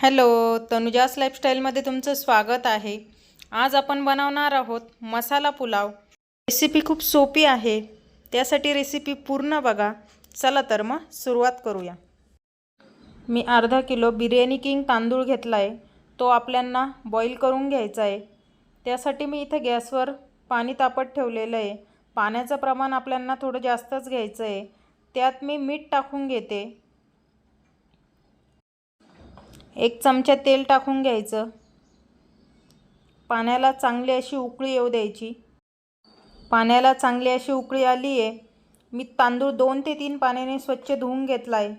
Hello तनुजास लाईफस्टाईलमध्ये तुमचं स्वागत आहे. आज आपण बनवणार आहोत मसाला पुलाव. रेसिपी खूप सोपी आहे. त्यासाठी रेसिपी पूर्ण बघा. चला तर मग सुरुवात करूया. मी अर्धा किलो बिर्याणी किंग तांदूळ घेतला आहे तो आपल्यांना बॉईल करून घ्यायचा आहे त्यासाठी मी इथे गॅसवर पाणी तापत ठेवलेलं आहे पाण्याचं प्रमाण आपल्यांना थोडं जास्तच घ्यायचं आहे त्यात मी मीठ टाकून घेते. एक चमचा तेल टाकून घ्यायचं. पाण्याला चांगली अशी उकळी येऊ द्यायची. पाण्याला चांगली अशी उकळी आली आहे. मी तांदूळ दोन ते तीन पाण्याने स्वच्छ धुवून घेतला आहे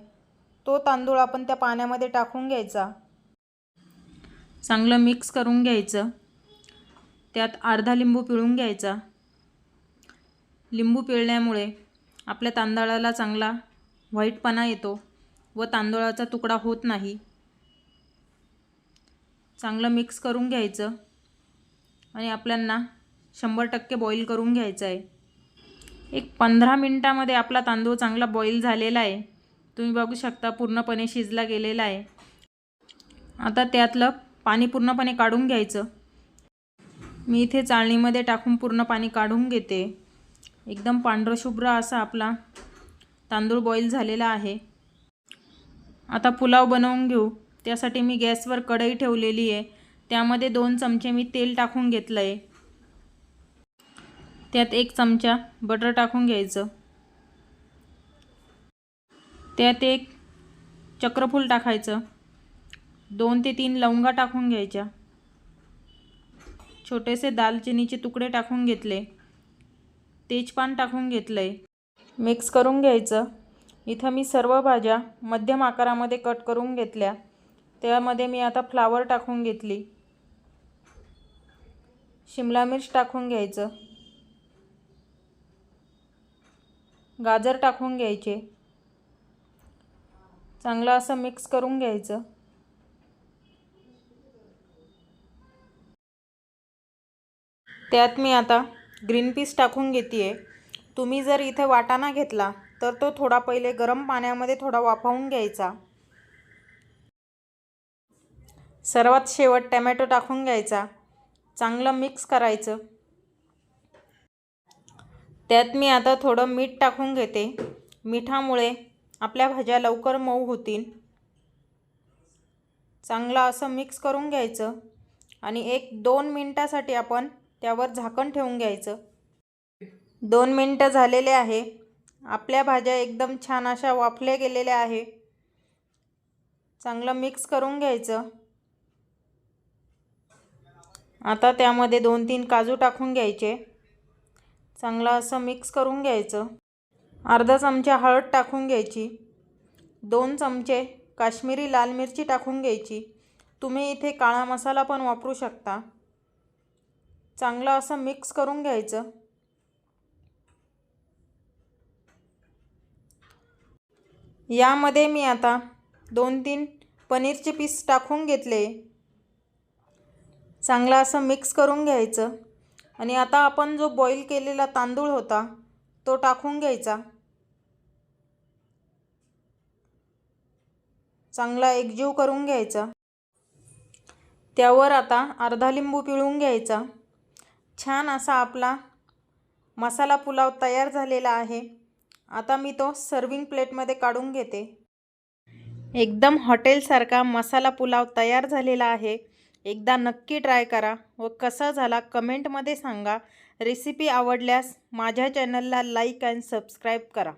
तो तांदूळ आपण त्या पाण्यामध्ये टाकून घ्यायचा. चांगलं मिक्स करून घ्यायचं. त्यात अर्धा लिंबू पिळून घ्यायचा. लिंबू पिळल्यामुळे आपल्या तांदळाला चांगला व्हाईटपणा येतो व तांदळाचा तुकडा होत नाही. चांगलं मिक्स करून घ्यायचं. आणि आपल्यांना शंभर टक्के बॉईल करून घ्यायचं आहे. एक पंधरा मिनटामध्ये आपला तांदूळ चांगला बॉईल झालेला आहे. तुम्ही बघू शकता पूर्णपणे शिजला गेलेला आहे. आता त्यातलं पाणी पूर्णपणे काढून घ्यायचं. मी इथे चाळणीमध्ये टाकून पूर्ण पाणी काढून घेते. एकदम पांढरशुभ्र असा आपला तांदूळ बॉईल झालेला आहे. आता पुलाव बनवून घेऊ. त्यासाठी मी गॅसवर कढई ठेवलेली आहे. त्यामध्ये दोन चमचे मी तेल टाकून घेतलं आहे त्यात एक चमचा बटर टाकून घ्यायचं. त्यात एक चक्रफूल टाकायचं. दोन ते तीन लवंगा टाकून घ्यायच्या. छोटेसे दालचिनीचे तुकडे टाकून घेतले. तेजपान टाकून घेतलं आहे मिक्स करून घ्यायचं. इथं मी सर्व भाज्या मध्यम आकारामध्ये कट करून घेतल्या. त्यामध्ये मी आता फ्लावर टाकून घेतली. शिमला मिर्च टाकून घ्यायचं. गाजर टाकून घ्यायचे. चांगलं असं मिक्स करून घ्यायचं. त्यात मी आता ग्रीन पीस टाकून घेते आहे तुम्ही जर इथे वाटाणा घेतला तर तो थोडा पहिले गरम पाण्यामध्ये थोडा वाफवून घ्यायचा. सर्वात शेवट टमॅटो टाकून घ्यायचा. चांगलं मिक्स करायचं. त्यात मी आता थोडं मीठ टाकून घेते. मिठामुळे आपल्या भाज्या लवकर मऊ होतील. चांगलं असं मिक्स करून घ्यायचं. आणि एक दोन मिनटासाठी आपण त्यावर झाकण ठेवून घ्यायचं. दोन मिनटं झालेले आहे. आपल्या भाज्या एकदम छान अशा वाफल्या गेलेल्या आहे. चांगलं मिक्स करून घ्यायचं. आता त्यामध्ये दोन तीन काजू टाकून घ्यायचे. चांगलं असं मिक्स करून घ्यायचं. अर्धा चमचा हळद टाकून घ्यायची. दोन चमचे काश्मीरी लाल मिरची टाकून घ्यायची. तुम्ही इथे काळा मसाला पण वापरू शकता. चांगलं असं मिक्स करून घ्यायचं. यामध्ये मी आता दोन तीन पनीरचे पीस टाकून घेतले. चांगला असं मिक्स करून घ्यायचं. आणि आता आपण जो बॉईल केलेला तांदूळ होता तो टाकून घ्यायचा. चांगला एकजीव करून घ्यायचा. त्यावर आता अर्धा लिंबू पिळून घ्यायचा. छान असा आपला मसाला पुलाव तयार झालेला आहे. आता मी तो सर्विंग प्लेटमध्ये काढून घेते. एकदम हॉटेलसारखा मसाला पुलाव तयार झालेला आहे. एकदा नक्की ट्राय करा व कसा झाला कमेंटमध्ये सांगा. रेसिपी आवडल्यास माझ्या चॅनलला लाईक अँड सबस्क्राईब करा.